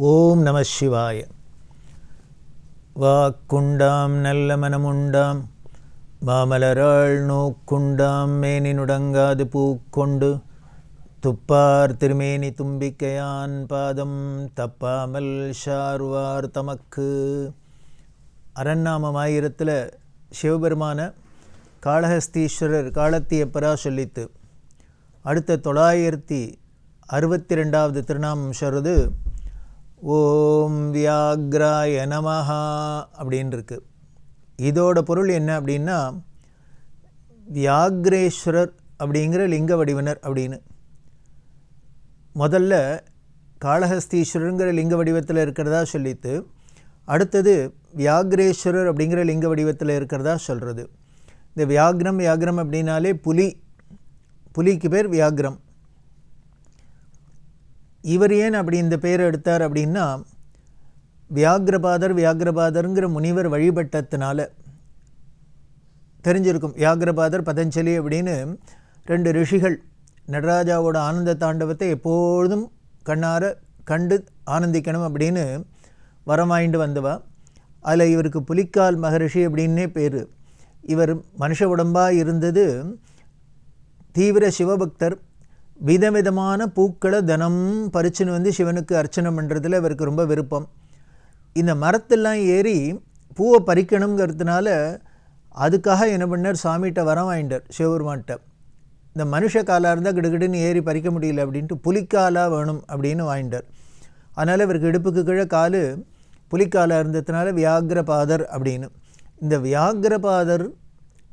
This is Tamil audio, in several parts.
ஓம் நம சிவாய. வாக்குண்டாம் நல்ல மனமுண்டாம். மாமலராள் நோக்குண்டாம் மேனி நுடங்காது பூக்கொண்டு. துப்பார் திருமேனி தும்பிக்கையான் பாதம் தப்பாமல் ஷார்வார் தமக்கு. அரண்நாமம் ஆயிரத்தில் சிவபெருமான காளஹஸ்தீஸ்வரர் காலத்தியப்பரா சொல்லித்து அடுத்த தொள்ளாயிரத்தி அறுபத்தி ரெண்டாவது திருநாமம் சொல்கிறது ஓம் வியாக்ராய நமஹா அப்படின்னு இருக்கு இதோட பொருள் என்ன அப்படின்னா வியாக்ரேஸ்வரர் அப்படிங்கிற லிங்க வடிவினர் அப்படின்னு. முதல்ல காளஹஸ்தீஸ்வரருங்கிற லிங்க வடிவத்தில் இருக்கிறதா சொல்லித்து அடுத்தது வியாக்ரேஸ்வரர் அப்படிங்கிற லிங்க வடிவத்தில் இருக்கிறதா சொல்கிறது இந்த வியாக்ரம் வியாக்ரம் அப்படின்னாலே புலி. புலிக்கு பேர் வியாக்ரம். இவர் ஏன் அப்படி இந்த பேர் எடுத்தார் அப்படின்னா வியாகிரபாதர் வியாகிரபாதருங்கிற முனிவர் வழிபட்டத்தினால தெரிஞ்சிருக்கும் வியாகிரபாதர் பதஞ்சலி அப்படின்னு ரெண்டு ரிஷிகள் நடராஜாவோட ஆனந்த தாண்டவத்தை எப்பொழுதும் கண்ணார கண்டு ஆனந்திக்கணும் அப்படின்னு வரம் வாங்கிட்டு வந்தவா. அதில் இவருக்கு புலிக்கால் மகரிஷி அப்படின்னே பேர். இவர் மனுஷ உடம்பாக இருந்தது தீவிர சிவபக்தர் விதவிதமான பூக்களை தினம் பறிச்சுன்னு வந்து சிவனுக்கு அர்ச்சனை பண்ணுறதுல இவருக்கு ரொம்ப விருப்பம். இந்த மரத்தெல்லாம் ஏறி பூவை பறிக்கணுங்கிறதுனால அதுக்காக என்ன பண்ணார்? சாமிகிட்ட வரம் வாங்கிட்டார் சிவபெருமான்கிட்ட. இந்த மனுஷ காலாக இருந்தால் கிடுகிடுன்னு ஏறி பறிக்க முடியல அப்படின்ட்டு புலிக்காலாக வேணும் அப்படின்னு வாங்கிட்டார். அதனால் இவருக்கு இடுப்புக்கு கீழே கால் புலிக்காலாக இருந்ததுனால வியாகிரபாதர் அப்படின்னு. இந்த வியாகிரபாதர்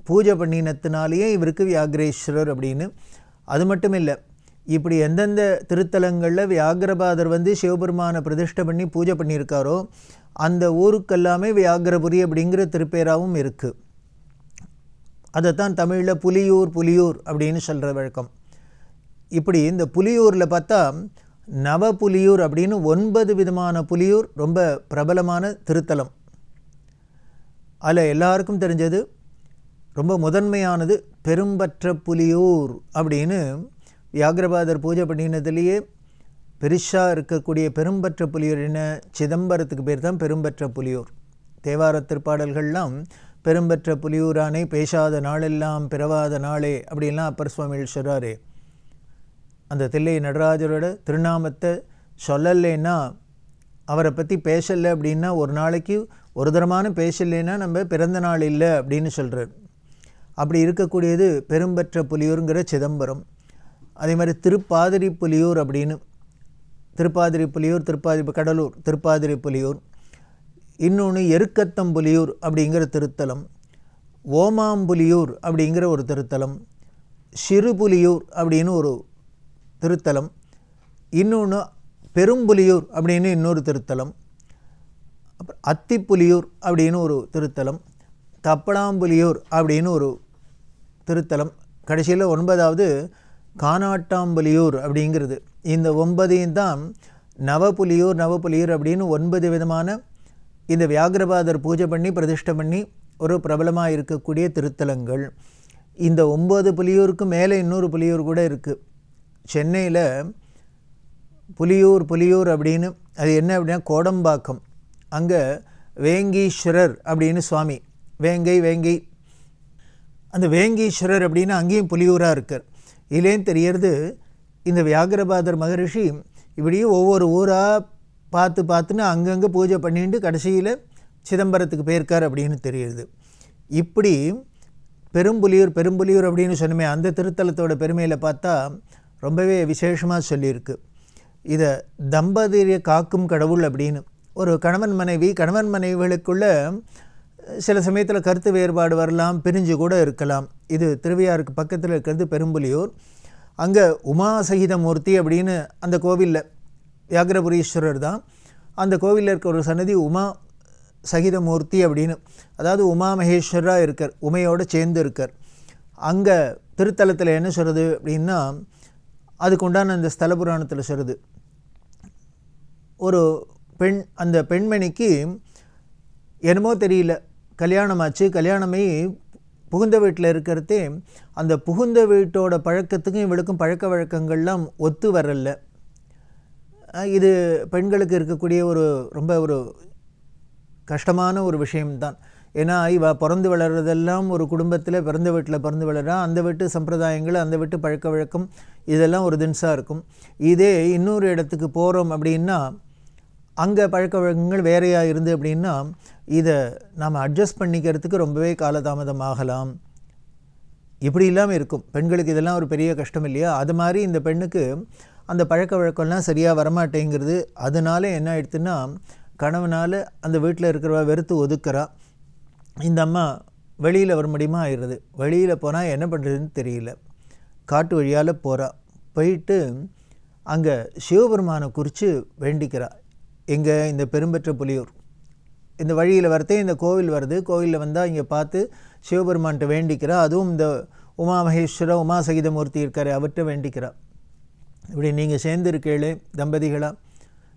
பூஜை பண்ணினத்தினாலேயே இவருக்கு வியாகிரேஸ்வரர் அப்படின்னு. அது மட்டும் இல்லை இப்படி எந்தெந்த திருத்தலங்களில் வியாகிரபாதர் வந்து சிவபெருமானை பிரதிஷ்டை பண்ணி பூஜை பண்ணியிருக்காரோ அந்த ஊருக்கெல்லாமே வியாகிரபுரி அப்படிங்கிற திருப்பேராகவும் இருக்குது அதைத்தான் தமிழில் புலியூர் புலியூர் அப்படின்னு சொல்கிற வழக்கம். இப்படி இந்த புலியூரில் பார்த்தா நவ புலியூர் அப்படின்னு ஒன்பது விதமான புலியூர் ரொம்ப பிரபலமான திருத்தலம். அதில் எல்லாருக்கும் தெரிஞ்சது ரொம்ப முதன்மையானது பெரும்பற்ற புலியூர் அப்படின்னு வியாகிரபாதர் பூஜை பண்ணினதுலேயே பெரிஷாக இருக்கக்கூடிய பெரும்பற்ற புலியூர் என்ன? சிதம்பரத்துக்கு பேர் தான் பெரும்பற்ற புலியூர். தேவார திருப்பாடல்கள்லாம் பெரும்பற்ற புலியூரானே பேசாத நாளெல்லாம் பிறவாத நாளே அப்படின்லாம் அப்பர் சுவாமிகள் சொல்கிறாரு அந்த தில்லை நடராஜரோட திருநாமத்தை சொல்லலைன்னா அவரை பற்றி பேசலை அப்படின்னா ஒரு நாளைக்கு ஒரு தரமான பேசலைன்னா நம்ம பிறந்த நாள் இல்லை அப்படின்னு சொல்கிறார் அப்படி இருக்கக்கூடியது பெரும்பற்ற புலியூருங்கிற சிதம்பரம். அதே மாதிரி திருப்பாதிரி புலியூர் அப்படின்னு திருப்பாதிரி புலியூர் திருப்பாதிரி கடலூர் திருப்பாதிரி புலியூர் இன்னொன்று எருக்கத்தம்புலியூர் அப்படிங்கிற திருத்தலம் ஓமாம்புலியூர் அப்படிங்கிற ஒரு திருத்தலம் சிறுபுலியூர் அப்படின்னு ஒரு திருத்தலம் இன்னொன்று பெரும்புலியூர் அப்படின்னு இன்னொரு திருத்தலம் அப்புறம் அத்திப்புலியூர் அப்படின்னு ஒரு திருத்தலம் தப்படாம்புலியூர் அப்படின்னு ஒரு திருத்தலம். கடைசியில் ஒன்பதாவது கானாட்டாம்புலியூர் அப்படிங்கிறது. இந்த ஒன்பதையும் தான் நவபுலியூர் நவபுலியூர் அப்படின்னு ஒன்பது விதமான இந்த வியாகரபாதர் பூஜை பண்ணி பிரதிஷ்டை பண்ணி ஒரு பிரபலமாக இருக்கக்கூடிய திருத்தலங்கள். இந்த ஒம்பது புலியூருக்கு மேலே இன்னொரு புலியூர் கூட இருக்குது சென்னையில் புலியூர் புலியூர் அப்படின்னு அது என்ன அப்படின்னா கோடம்பாக்கம். அங்கே வேங்கீஸ்வரர் அப்படின்னு சுவாமி வேங்கை வேங்கை. அந்த வேங்கீஸ்வரர் அப்படின்னு அங்கேயும் புலியூராக இருக்கார். இதுலேயும் தெரியறது இந்த வியாகிரபாதர் மகரிஷி இப்படியே ஒவ்வொரு ஊராக பார்த்து பார்த்துன்னு அங்கங்கே பூஜை பண்ணிட்டு கடைசியில் சிதம்பரத்துக்கு போயிருக்கார் அப்படின்னு தெரியுது இப்படி பெரும்புலியூர் பெரும்புலியூர் அப்படின்னு சொன்னமே அந்த திருத்தலத்தோட பெருமையில் பார்த்தா ரொம்பவே விசேஷமாக சொல்லியிருக்கு. இதை தம்பதியை காக்கும் கடவுள் அப்படின்னு ஒரு கணவன் மனைவி கணவன் மனைவிகளுக்குள்ள சில சமயத்தில் கருத்து வேறுபாடு வரலாம் பிரிஞ்சு கூட இருக்கலாம். இது திருவையாருக்கு பக்கத்தில் இருக்கிறது பெரும்புலியூர். அங்கே உமா சகித மூர்த்தி அப்படின்னு அந்த கோவிலில் வியாகரபுரீஸ்வரர் தான். அந்த கோவிலில் இருக்க ஒரு சன்னதி உமா சகிதமூர்த்தி அப்படின்னு. அதாவது உமா மகேஸ்வராக இருக்கார் உமையோடு சேர்ந்து இருக்கார். அங்கே திருத்தலத்தில் என்ன சொல்கிறது அப்படின்னா அதுக்குண்டான அந்த ஸ்தல புராணத்தில் சொல்கிறது ஒரு பெண் அந்த பெண்மணிக்கு என்னமோ தெரியல கல்யாணமாச்சு கல்யாணமே புகுந்த வீட்டில் இருக்கிறதே அந்த புகுந்த வீட்டோட பழக்கத்துக்கும் இவளுக்கும் பழக்க வழக்கங்கள்லாம் ஒத்து வரல. இது பெண்களுக்கு இருக்கக்கூடிய ஒரு ரொம்ப ஒரு கஷ்டமான ஒரு விஷயம்தான். ஏன்னா இவ பிறந்து வளர்றதெல்லாம் ஒரு குடும்பத்தில் பிறந்த வீட்டில் பிறந்து வளரா அந்த வீட்டு சம்பிரதாயங்கள் அந்த வீட்டு பழக்க வழக்கம் இதெல்லாம் ஒரு தின்ஸாக இருக்கும். இதே இன்னொரு இடத்துக்கு போகிறோம் அப்படின்னா அங்கே பழக்க வழக்கங்கள் வேறையாக இருந்து அப்படின்னா இதை நாம் அட்ஜஸ்ட் பண்ணிக்கிறதுக்கு ரொம்பவே காலதாமதம் ஆகலாம் இப்படி இல்லாமல் இருக்கும். பெண்களுக்கு இதெல்லாம் ஒரு பெரிய கஷ்டம் இல்லையா? அது மாதிரி இந்த பெண்ணுக்கு அந்த பழக்க வழக்கம்லாம் சரியாக வரமாட்டேங்கிறது. அதனால என்ன ஆயிடுத்துன்னா கணவனால் அந்த வீட்டில் இருக்கிறவ வெறுத்து ஒதுக்குறா. இந்த அம்மா வெளியில் வர முடியுமா ஆயிடுறது. வெளியில் போனால் என்ன பண்ணுறதுன்னு தெரியல. காட்டு வழியால் போகிறா போயிட்டு அங்கே சிவபெருமானை குறித்து வேண்டிக்கிறா. எங்கே இந்த பெரும்பெற்ற புலியூர். இந்த வழியில் வரத்தே இந்த கோவில் வருது. கோவிலில் வந்தால் இங்கே பார்த்து சிவபெருமான்கிட்ட வேண்டிக்கிறா. அதுவும் இந்த உமா மகேஸ்வர உமா சகிதமூர்த்தி இருக்கார் அவர்கிட்ட வேண்டிக்கிறா. இப்படி நீங்கள் சேர்ந்து இருக்கேளே தம்பதிகளாக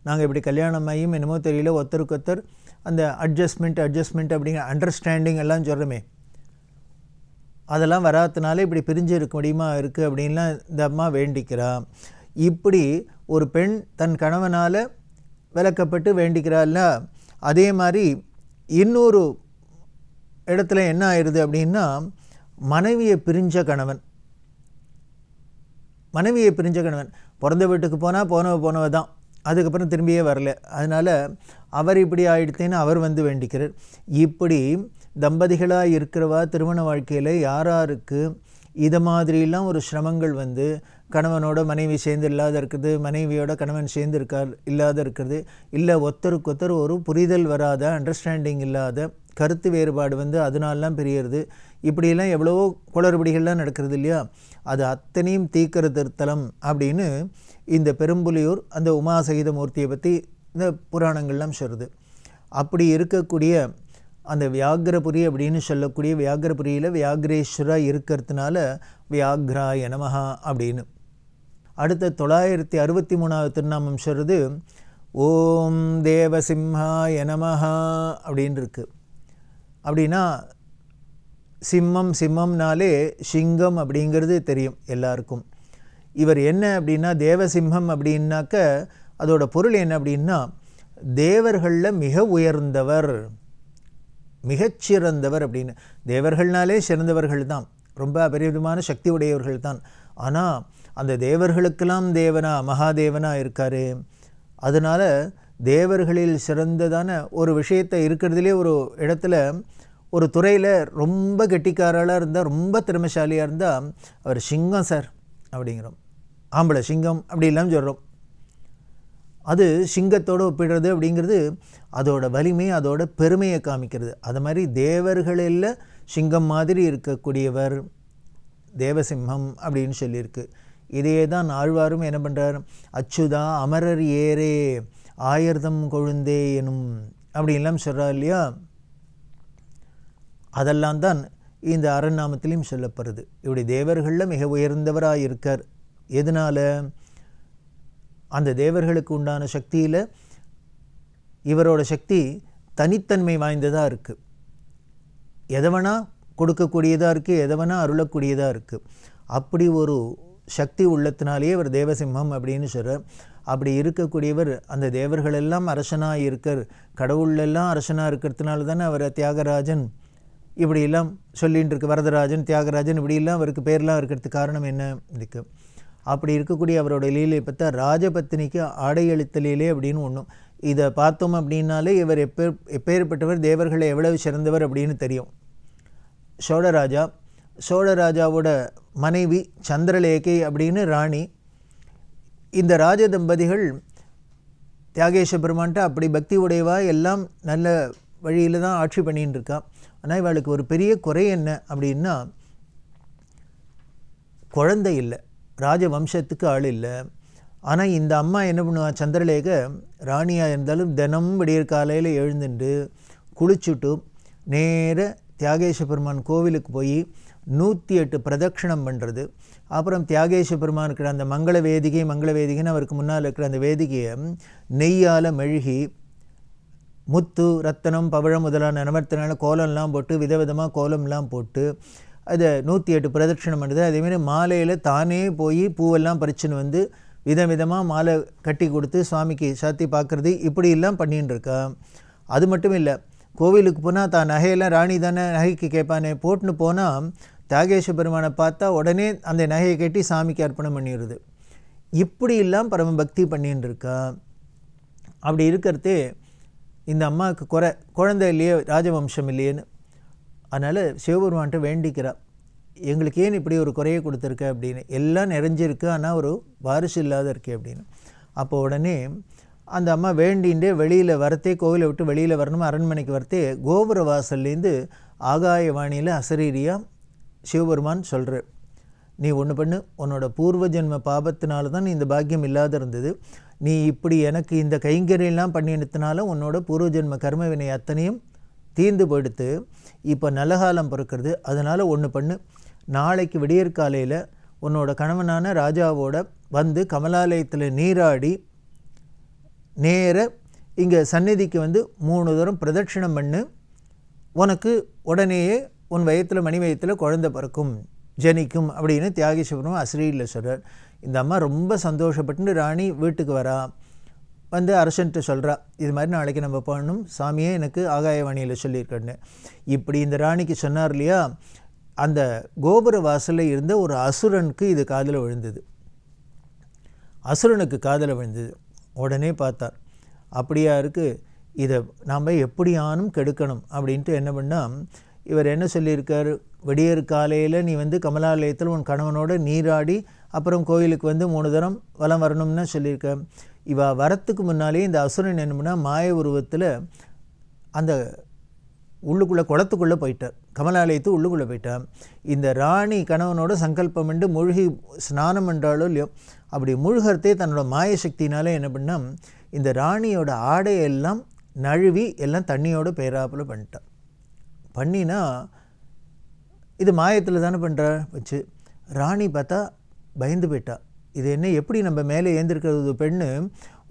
நாங்கள் இப்படி கல்யாணம் ஆகியும் என்னமோ தெரியல. ஒருத்தருக்கு ஒருத்தர் அந்த அட்ஜஸ்ட்மெண்ட் அட்ஜஸ்ட்மெண்ட் அப்படிங்கிற அண்டர்ஸ்டாண்டிங் எல்லாம் சொல்கிறோமே அதெல்லாம் வராதனால இப்படி பிரிஞ்சு இருக்க முடியுமா? இருக்குது அப்படின்லாம் இந்த அம்மா வேண்டிக்கிறா. இப்படி ஒரு பெண் தன் கணவனால் விளக்கப்பட்டு வேண்டிக்கிறாள்ல. அதே மாதிரி இன்னொரு இடத்துல என்ன ஆயிடுது அப்படின்னா மனைவியை பிரிஞ்ச கணவன். மனைவியை பிரிஞ்ச கணவன். பிறந்த வீட்டுக்கு போனால் போனவ போனவ தான் அதுக்கப்புறம் திரும்பியே வரல. அதனால் அவர் இப்படி ஆயிடுத்தேன்னு அவர் வந்து வேண்டிக்கிறார். இப்படி தம்பதிகளாக இருக்கிறவா திருமண வாழ்க்கையில் யாராருக்கு இதை மாதிரிலாம் ஒரு சிரமங்கள் வந்து கணவனோட மனைவி சேர்ந்து இல்லாத இருக்குது மனைவியோட கணவன் சேர்ந்து இருக்கா இல்லாத இருக்கிறது இல்லை ஒருத்தருக்கு ஒருத்தர் ஒரு புரிதல் வராத அண்டர்ஸ்டாண்டிங் இல்லாத கருத்து வேறுபாடு வந்து அதனாலலாம் பிரியறது. இப்படியெல்லாம் எவ்வளவோ குளறுபடிகள்லாம் நடக்கிறது இல்லையா? அது அத்தனையும் தீக்கிற திருத்தலம் அப்படின்னு இந்த பெரும்புலியூர் அந்த உமாசகித மூர்த்தியை பற்றி இந்த புராணங்கள்லாம் சொல்கிறது அப்படி இருக்கக்கூடிய அந்த வியாகரபுரி அப்படின்னு சொல்லக்கூடிய வியாகரபுரியில் வியாகரேஸ்வரா இருக்கிறதுனால வியாக்ராய நமஹா அப்படின்னு. அடுத்த தொள்ளாயிரத்தி அறுபத்தி மூணாவது திருநாமம் சொல்கிறது ஓம் தேவசிம்ஹாய நமஹா அப்படின்னு இருக்கு அப்படின்னா சிம்மம் சிம்மம்னாலே சிங்கம் அப்படிங்கிறது தெரியும் எல்லாருக்கும். இவர் என்ன அப்படின்னா தேவசிம்ஹம் அப்படின்னாக்க அதோட பொருள் என்ன அப்படின்னா தேவர்களில் மிக உயர்ந்தவர் மிகச்சிறந்தவர் அப்படின்னு. தேவர்கள்னாலே சிறந்தவர்கள் தான். ரொம்ப அபரிவிதமான சக்தி உடையவர்கள் தான். ஆனால் அந்த தேவர்களுக்கெல்லாம் தேவனா மகாதேவனா இருக்கார். அதனால் தேவர்களில் சிறந்ததான ஒரு விஷயத்தை இருக்கிறதுலே ஒரு இடத்துல ஒரு துறையில் ரொம்ப கெட்டிக்காரலாக இருந்தால் ரொம்ப திறமைசாலியாக இருந்தால் அவர் சிங்கம் சார் அப்படிங்கிறோம். ஆம்பளை சிங்கம் அப்படிலாம் சொல்கிறோம் அது சிங்கத்தோடு ஒப்பிடுறது அப்படிங்கிறது அதோட வலிமை அதோட பெருமையை காமிக்கிறது. அது மாதிரி தேவர்களில் சிங்கம் மாதிரி இருக்கக்கூடியவர் தேவசிம்ஹம் அப்படின்னு சொல்லியிருக்கு. இதையே தான் ஆழ்வாரும் என்ன பண்ணுறார் அச்சுதா அமரர் ஏரே ஆயர்தம் கொழுந்தே எனும் அப்படின்லாம் சொல்கிறார் இல்லையா? அதெல்லாம் தான் இந்த அரண்நாமத்திலையும் சொல்லப்படுறது இப்படி தேவர்களில் மிக உயர்ந்தவராக இருக்கார். எதனால்? அந்த தேவர்களுக்கு உண்டான சக்தியில் இவரோட சக்தி தனித்தன்மை வாய்ந்ததாக இருக்குது எதவனா கொடுக்கக்கூடியதாக இருக்குது எதவனா அருளக்கூடியதாக இருக்குது அப்படி ஒரு சக்தி உள்ளத்தினாலேயே அவர் தேவசிம்மம் அப்படின்னு சொல்கிறார் அப்படி இருக்கக்கூடியவர் அந்த தேவர்களெல்லாம் அரசனாக இருக்கார். கடவுளெல்லாம் அரசனாக இருக்கிறதுனால தானே அவர் தியாகராஜன் இப்படியெல்லாம் சொல்லிகிட்டு இருக்கு. வரதராஜன் தியாகராஜன் இப்படியெல்லாம் அவருக்கு பேர்லாம் இருக்கிறதுக்கு காரணம் என்ன? இருக்கு அப்படி இருக்கக்கூடிய அவரோட லீலையை பார்த்தா ராஜபத்தினிக்கு ஆடை லீலை அப்படின்னு ஒன்றும் இதை பார்த்தோம் அப்படின்னாலே இவர் எப்பேர் எப்பேற்பட்டவர் தேவர்களை எவ்வளவு சிறந்தவர் அப்படின்னு தெரியும். சோழராஜா சோழராஜாவோட மனைவி சந்திரலேகை அப்படின்னு ராணி இந்த ராஜ தம்பதிகள் தியாகேஷ பெருமான்ட்ட அப்படி பக்தி உடையவா எல்லாம் நல்ல வழியில் தான் ஆட்சி பண்ணின்னு இருக்கா ஆனால் இவளுக்கு ஒரு பெரிய குறை என்ன அப்படின்னா குழந்தை இல்லை ராஜ வம்சத்துக்கு ஆள் இல்லை. ஆனால் இந்த அம்மா என்ன பண்ணுவா சந்திரலேக ராணியாக இருந்தாலும் தினம் விடியற் காலையில் எழுந்துட்டு குளிச்சுட்டு நேர தியாகேஷ பெருமான் கோவிலுக்கு போய் நூற்றி எட்டு பிரதட்சணம் பண்ணுறது அப்புறம் தியாகேஷ பெருமான் இருக்கிற அந்த மங்கள வேதிகை மங்கள வேதிகைன்னு அவருக்கு முன்னால் இருக்கிற அந்த வேதிகையை நெய்யால் மெழுகி முத்து ரத்தனம் பவழம் முதலான நவர்த்தனால கோலம்லாம் போட்டு விதவிதமாக கோலம்லாம் போட்டு அதை நூற்றி எட்டு பிரதட்சணம் பண்ணுறது அதேமாரி மாலையில் தானே போய் பூவெல்லாம் பறிச்சுன்னு வந்து விதவிதமாக மாலை கட்டி கொடுத்து சுவாமிக்கு சாத்தி பார்க்குறது இப்படியெல்லாம் பண்ணின்னு இருக்கா? அது மட்டும் இல்லை கோவிலுக்கு போனால் தான் நகையெல்லாம் ராணி தானே நகைக்கு கேட்பானே போட்டுன்னு போனால் தியாகேஷ பெருமானை பார்த்தா உடனே அந்த நகையை கட்டி சாமிக்கு அர்ப்பணம் பண்ணிடுது இப்படியெல்லாம் பரம பக்தி பண்ணின்னு இருக்கா அப்படி இருக்கிறதே இந்த அம்மாவுக்கு குறை. குழந்தை இல்லையே ராஜவம்சம் இல்லையேன்னு. அதனால் சிவபெருமான்ட்டு வேண்டிக்கிறா. எங்களுக்கு ஏன் இப்படி ஒரு குறையை கொடுத்துருக்க அப்படின்னு. எல்லாம் நிறைஞ்சிருக்கு ஆனால் ஒரு வாரிசு இல்லாத இருக்கே அப்படின்னு. அப்போ உடனே அந்த அம்மா வேண்டின்ண்டே வெளியில் வரத்தே கோவிலை விட்டு வெளியில் வரணும் அரண்மனைக்கு வரத்தே கோபுர வாசல்லேருந்து ஆகாயவாணியில் அசரீரியாக சிவபெருமான் சொல்கிறார் நீ ஒன்று பண்ணு உன்னோட பூர்வ ஜென்ம பாபத்தினால தான் இந்த பாக்கியம் இல்லாத இருந்தது. நீ இப்படி எனக்கு இந்த கைங்கரியெல்லாம் பண்ணினதுனால உன்னோட பூர்வ ஜென்ம கர்ம வினை அத்தனையும் தீர்ந்து போயிடுத்து. இப்போ நல்ல காலம் பிறக்கிறது அதனால் ஒன்று பண்ணு. நாளைக்கு விடியற்காலையில் உன்னோட கணவனான ராஜாவோட வந்து கமலாலயத்தில் நீராடி நேர இங்கே சந்நிதிக்கு வந்து மூணு தூரம் பிரதட்சிணம் பண்ணு. உனக்கு உடனேயே உன் வயத்தில் மணி வயத்தில் குழந்தை பிறக்கும் ஜனிக்கும் அப்படின்னு தியாகேஸ்வரம் அஸ்ரீயில் சொல்கிறார் இந்த அம்மா ரொம்ப சந்தோஷப்பட்டு ராணி வீட்டுக்கு வரா. வந்து அரசன்ட்டு சொல்கிறா இது மாதிரி நாளைக்கு நம்ம பண்ணணும் சாமியே எனக்கு ஆகாயவாணியில் சொல்லியிருக்கேன்னு இப்படி இந்த ராணிக்கு சொன்னார் இல்லையா அந்த கோபுர வாசலில் இருந்த ஒரு அசுரனுக்கு இது காதில் விழுந்தது. அசுரனுக்கு காதில் விழுந்தது. உடனே பார்த்தார் அப்படியா இருக்குது இதை நாம் எப்படியானும் கெடுக்கணும். அப்படின்ட்டு என்ன பண்ணால் இவர் என்ன சொல்லியிருக்கார்? விடியற் காலையில் நீ வந்து கமலாலயத்தில் உன் கணவனோட நீராடி அப்புறம் கோயிலுக்கு வந்து மூணு தரம் வலம் வரணும்னு சொல்லியிருக்க. இவ வரத்துக்கு முன்னாலே இந்த அசுரன் என்ன மாய உருவத்தில் அந்த உள்ளுக்குள்ளே குளத்துக்குள்ளே போயிட்டார். கமலாலயத்து உள்ளுக்குள்ளே போயிட்டார். இந்த ராணி கணவனோட சங்கல்பம் என்று மூழ்கி ஸ்நானம் பண்ணுறாலோ இல்லையோ அப்படி மூழ்கிறதே தன்னோட மாய சக்தினாலே என்ன பண்ணால் இந்த ராணியோட ஆடையெல்லாம் நழுவி எல்லாம் தண்ணியோட பேராப்பில் பண்ணிட்டான் பண்ணினா இது மாயத்தில் தானே பண்ணுறா வச்சு. ராணி பார்த்தா பயந்து போயிட்டா. இது என்ன எப்படி நம்ம மேலே ஏந்திருக்கிறது? பெண்ணு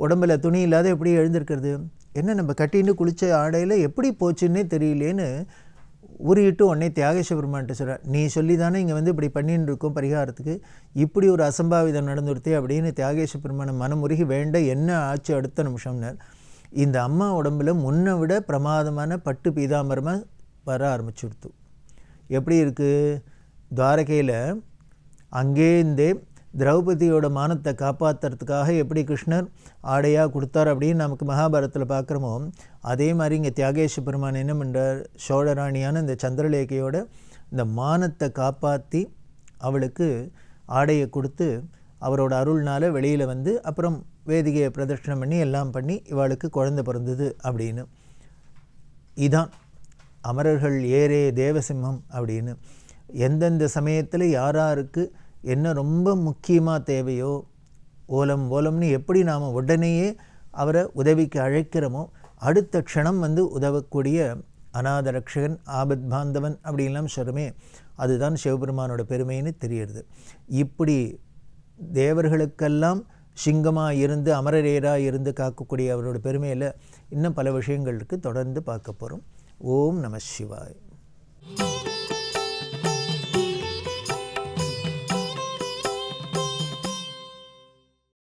உடம்புல துணி இல்லாத எப்படி எழுந்திருக்கிறது? என்ன நம்ம கட்டின்னு குளித்த ஆடையில் எப்படி போச்சுன்னே தெரியலேன்னு உருகிட்டு உடனே தியாகேஷ பெருமான்ட்ட சொல்கிறார் நீ சொல்லி தானே இங்கே வந்து இப்படி பண்ணின்னு இருக்கோம் பரிகாரத்துக்கு. இப்படி ஒரு அசம்பாவிதம் நடந்துருத்தே அப்படின்னு தியாகேஷ பெருமானை மனமுருகி வேண்ட என்ன ஆச்சு? அடுத்த நிமிஷம்னார். இந்த அம்மா உடம்புல முன்னை விட பிரமாதமான பட்டு பீதாம்பரமாக வர ஆரம்பிச்சுடுத்து. எப்படி இருக்குது துவாரகையில் அங்கேருந்தே திரௌபதியோட மானத்தை காப்பாற்றுறதுக்காக எப்படி கிருஷ்ணர் ஆடையாக கொடுத்தார் அப்படின்னு நமக்கு மகாபாரத்தில் பார்க்குறோமோ அதே மாதிரி இங்கே தியாகேஷ பெருமான் என்ன பண்ணுறார் சோழராணியான இந்த சந்திரலேகையோட இந்த மானத்தை காப்பாற்றி அவளுக்கு ஆடையை கொடுத்து அவரோட அருள்னால் வெளியில் வந்து அப்புறம் வேதிகையை பிரதர்ஷனம் பண்ணி எல்லாம் பண்ணி இவளுக்கு குழந்தை பிறந்தது அப்படின்னு. இதான். அமரர்கள் ஏரே தேவசிம்மம் அப்படின்னு. எந்தெந்த சமயத்தில் யாராருக்கு என்ன ரொம்ப முக்கியமாக தேவையோ ஓலம் ஓலம்னு எப்படி நாம் உடனேயே அவரை உதவிக்கு அழைக்கிறோமோ அடுத்த க்ஷணம் வந்து உதவக்கூடிய அநாத ரக்ஷகன் ஆபத் பாந்தவன் அப்படின்லாம் சொல்கிறோமே அதுதான் சிவபெருமானோட பெருமைன்னு தெரியுது இப்படி தேவர்களுக்கெல்லாம் சிங்கமாக இருந்து அமரரேராக இருந்து காக்கக்கூடிய அவரோட பெருமையில் இன்னும் பல விஷயங்களுக்கு தொடர்ந்து பார்க்க போகிறோம் ஓம் நம சிவாய்.